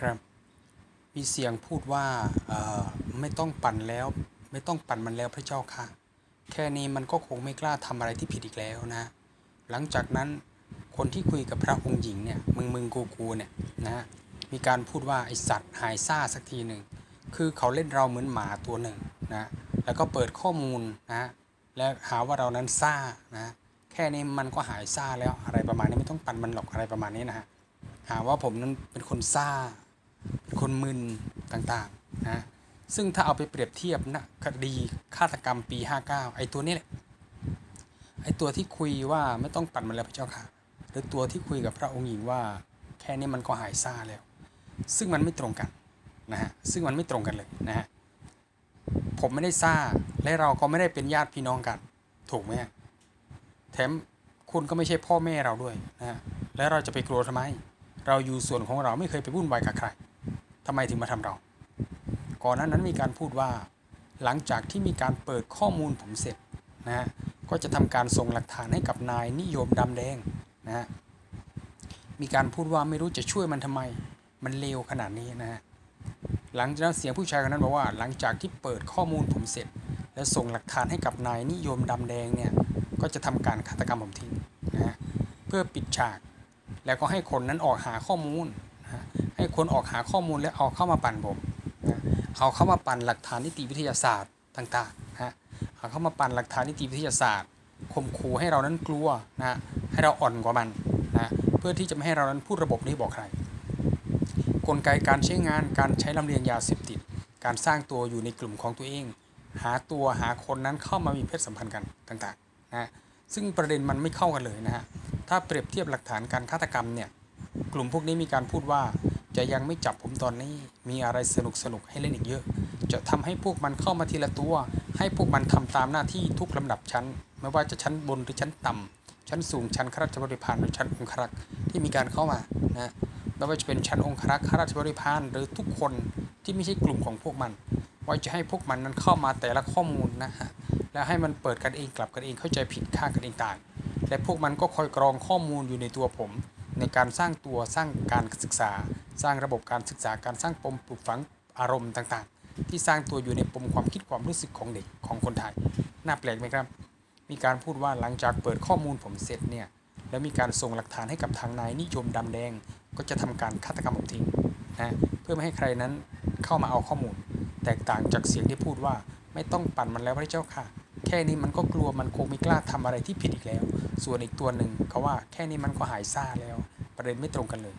ครับ มีเสียงพูดว่าไม่ต้องปั่นแล้ว ไม่ต้องปั่นมันแล้วพระเจ้าค่ะ แค่นี้มันก็คงไม่กล้าทำอะไรที่ผิดอีกแล้วนะ หลังจากนั้นคนที่คุยกับพระองค์หญิงเนี่ยมึงมึงกูกูเนี่ยนะมีการพูดว่าไอสัตว์หายซ่าสักทีหนึ่งคือเขาเล่นเราเหมือนหมาตัวหนึ่งนะแล้วก็เปิดข้อมูลนะและหาว่าเรานั้นซ่านะแค่นี้มันก็หายซ่าแล้วอะไรประมาณนี้ไม่ต้องปั่นมันหรอกอะไรประมาณนี้นะฮะหาว่าผมนั้นเป็นคนซ่า คนมึนต่างๆนะซึ่งถ้าเอาไปเปรียบเทียบนะคดีฆาตกรรมปี 59 ไอ้ตัวนี้แหละไอ้ตัวที่คุยว่าไม่ต้องปั่นมันแล้วพระเจ้าค่ะ หรือตัวที่คุยกับพระองค์หญิงว่าแค่นี้มันก็หายซาแล้ว ซึ่งมันไม่ตรงกันนะฮะซึ่งมันไม่ตรงกันเลยนะฮะผมไม่ได้ซาและเราก็ไม่ได้เป็นญาติพี่น้องกัน ถูกไหมฮะแถมคุณก็ไม่ใช่พ่อแม่เราด้วยนะฮะแล้วเราจะไปกลัวทำไม เราอยู่ส่วนของเราไม่เคยไปวุ่นวายกับใคร ทำไมถึงมาทำเรา ก่อนหน้านั้นมีการพูดว่าหลังจากที่มีการเปิดข้อมูลผมเสร็จนะฮะก็จะทำการส่งหลักฐานให้กับนายนิยมดำแดงนะฮะมีการพูดว่าไม่รู้จะช่วยมันทำไมมันเลวขนาดนี้นะฮะหลังจากนั้นเสียงผู้ชายคนนั้นบอกว่า หลังจากที่เปิดข้อมูลผมเสร็จ และส่งหลักฐานให้กับนายนิยมดำแดงเนี่ยก็จะทำการฆาตกรรมผมทิ้งนะฮะเพื่อปิดฉาก แล้วก็ให้คนนั้นออกหาข้อมูลนะฮะ ให้คนออกหาข้อมูลและเอาเข้ามาปั่นผมนะเอาเข้ามาปั่นหลักฐานนิติวิทยาศาสตร์ต่างๆนะฮะเอาเข้ามาปั่นหลักฐานนิติวิทยาศาสตร์ข่มขู่ให้เรานั้นกลัวนะฮะให้เราอ่อนกว่ามันนะเพื่อที่จะไม่ให้เรานั้นพูดระบบนี้บอกใคร กลไกการใช้งานการใช้ลำเลียงยาเสพติด การสร้างตัวอยู่ในกลุ่มของตัวเอง หาตัวหาคนนั้นเข้ามามีเพศสัมพันธ์กันต่างๆนะซึ่งประเด็นมันไม่เข้ากันเลยนะฮะถ้าเปรียบเทียบหลักฐานการฆาตกรรมเนี่ยกลุ่มพวกนี้มีการพูดว่า จะยังไม่จับผมตอนนี้ มีอะไรสนุกสนุกให้เล่นอีกเยอะ จะทำให้พวกมันเข้ามาทีละตัว ให้พวกมันทำตามหน้าที่ทุกลำดับชั้น ไม่ว่าจะชั้นบนหรือชั้นต่ำชั้นสูงชั้นข้าราชบริพารหรือชั้นองครักษ์ที่มีการเข้ามานะไม่ว่าจะเป็นชั้นองครักษ์ข้าราชบริพารหรือทุกคนที่ไม่ใช่กลุ่มของพวกมันว่าจะให้พวกมันนั้นเข้ามาแต่ละข้อมูลนะฮะแล้วให้มันเปิดกันเองกลับกันเองเข้าใจผิดฆ่ากันเองต่ายและพวกมันก็คอยกรองข้อมูลอยู่ในตัวผม ในการสร้างตัวสร้างการศึกษาสร้างระบบการศึกษาการสร้างปมปลูกฝังอารมณ์ต่างๆ ที่สร้างตัวอยู่ในปมความคิดความรู้สึกของเด็กของคนไทย น่าแปลกไหมครับ มีการพูดว่าหลังจากเปิดข้อมูลผมเสร็จเนี่ยแล้วมีการส่งหลักฐานให้กับทางนายนิยมดำแดง ก็จะทำการฆาตกรรมผมทิ้งนะเพื่อไม่ให้ใครนั้นเข้ามาเอาข้อมูล แตกต่างจากเสียงที่พูดว่าไม่ต้องปั่นมันแล้วพระเจ้าค่ะ แค่นี้มันก็กลัวมันคงไม่กล้าทำอะไรที่ผิดอีกแล้ว ส่วนอีกตัวหนึ่งเขาว่าแค่นี้มันก็หายซ่าแล้ว ประเด็นไม่ตรงกันเลย